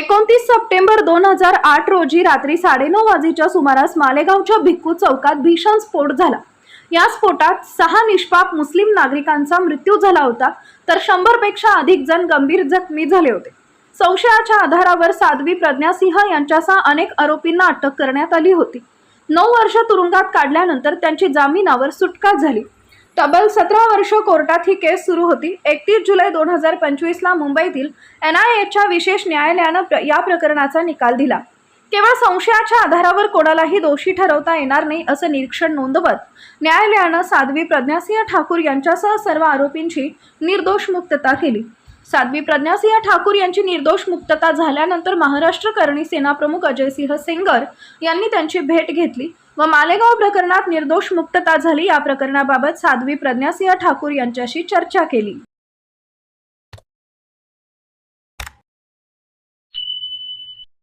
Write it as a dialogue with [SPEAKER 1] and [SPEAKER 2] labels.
[SPEAKER 1] एकोणतीस सप्टेंबर दोन हजार आठ रोजी रात्री साडेनऊ वाजेच्या सुमारास मालेगावच्या भिक्खू चौकात भीषण स्फोट झाला. या स्फोटात सहा निष्पाप मुस्लिम नागरिकांचा मृत्यू झाला होता तर शंभरपेक्षा अधिक जण गंभीर जखमी झाले होते. संशयाच्या आधारावर साध्वी प्रज्ञा सिंह यांच्यासह अनेक आरोपींना अटक करण्यात आली होती. नऊ वर्ष तुरुंगात काढल्यानंतर त्यांची जामिनावर सुटका झाली. तब्बल सतरा वर्ष कोर्टात ही केस सुरू होती. एकतीस जुलै दोन हजार पंचवीसला मुंबईतील एन आय एच्या विशेष न्यायालयानं या प्रकरणाचा निकाल दिला. केवळ संशयाच्या आधारावर कोणालाही दोषी ठरवता येणार नाही असं निरीक्षण नोंदवत न्यायालयानं साध्वी प्रज्ञासिंह ठाकूर यांच्यासह सर्व आरोपींची निर्दोष मुक्तता केली. साध्वी प्रज्ञासिंह ठाकूर यांची निर्दोष मुक्तता झाल्यानंतर महाराष्ट्र करणी सेनाप्रमुख अजयसिंह सेंगर यांनी त्यांची भेट घेतली व मालेगाव प्रकरणात निर्दोष मुक्तता झाली या प्रकरणाबाबत साध्वी प्रज्ञासिंह ठाकूर यांच्याशी चर्चा केली.